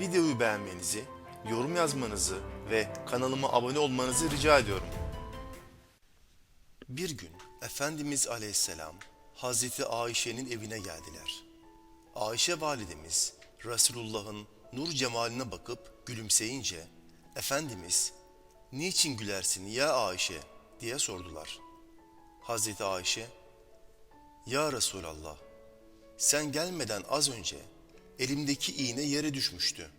Videoyu beğenmenizi, yorum yazmanızı ve kanalıma abone olmanızı rica ediyorum. Bir gün Efendimiz Aleyhisselam Hazreti Ayşe'nin evine geldiler. Ayşe validemiz Resulullah'ın nur cemaline bakıp gülümseyince Efendimiz niçin gülersin ya Ayşe diye sordular. Hazreti Ayşe Ya Resulallah sen gelmeden az önce elimdeki iğne yere düşmüştü.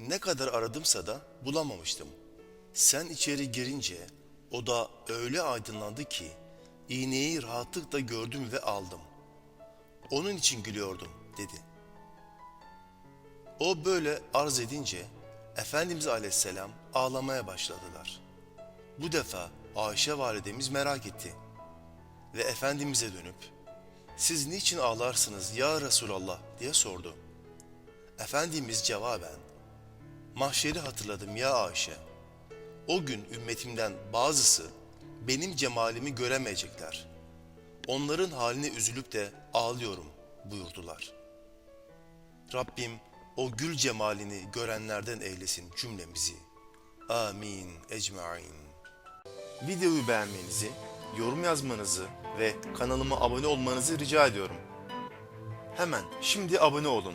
Ne kadar aradımsa da bulamamıştım. Sen içeri girince o da öyle aydınlandı ki iğneyi rahatlıkla gördüm ve aldım. Onun için gülüyordum dedi. O böyle arz edince Efendimiz Aleyhisselam ağlamaya başladılar. Bu defa Ayşe validemiz merak etti ve Efendimiz'e dönüp siz niçin ağlarsınız ya Resulallah diye sordu. Efendimiz cevaben mahşeri hatırladım ya Ayşe. O gün ümmetimden bazısı benim cemalimi göremeyecekler. Onların haline üzülüp de ağlıyorum buyurdular. Rabbim o gül cemalini görenlerden eylesin cümlemizi. Amin ecmain. Videoyu beğenmenizi, yorum yazmanızı ve kanalıma abone olmanızı rica ediyorum. Hemen şimdi abone olun.